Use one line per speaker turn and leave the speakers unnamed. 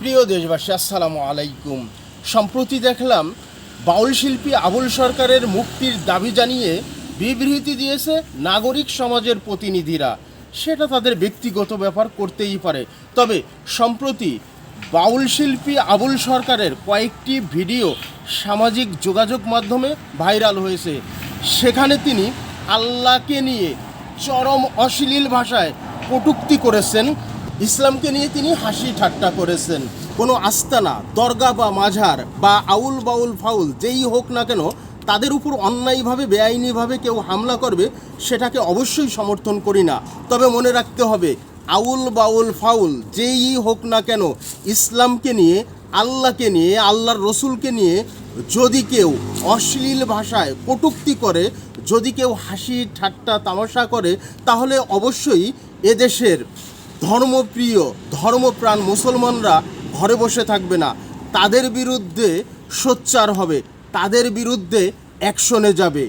প্রিয় দেশবাসী, আসসালামু আলাইকুম। সম্প্রতি দেখলাম, বাউল শিল্পী আবুল সরকারের মুক্তির দাবি জানিয়ে বিবৃতি দিয়েছে নাগরিক সমাজের প্রতিনিধিরা। সেটা তাদের ব্যক্তিগত ব্যাপার করতেই পারে। তবে সম্প্রতি বাউল শিল্পী আবুল সরকারের কয়েকটি ভিডিও সামাজিক যোগাযোগ মাধ্যমে ভাইরাল হয়েছে। সেখানে তিনি আল্লাহকে নিয়ে চরম অশ্লীল ভাষায় কটুক্তি করেছেন। ইসলামকে নিয়ে তিনি হাসি ঠাট্টা করেছেন। কোনো আস্তানা, দরগা বা মাঝার বা আউল বাউল ফাউল যেই হোক না কেন, তাদের উপর অন্যায়ভাবে, বেআইনিভাবে কেউ হামলা করবে, সেটাকে অবশ্যই সমর্থন করি না। তবে মনে রাখতে হবে, আউল বাউল ফাউল যেই হোক না কেন, ইসলামকে নিয়ে, আল্লাহকে নিয়ে, আল্লাহর রসুলকে নিয়ে যদি কেউ অশ্লীল ভাষায় কটূক্তি করে, যদি কেউ হাসি ঠাট্টা তামাশা করে, তাহলে অবশ্যই এদেশের ধর্মপ্রিয়, ধর্মপ্রাণ মুসলমানরা ঘরে বসে থাকবে না। তাদের বিরুদ্ধে সোচ্চার হবে, তাদের বিরুদ্ধে অ্যাকশনে যাবে।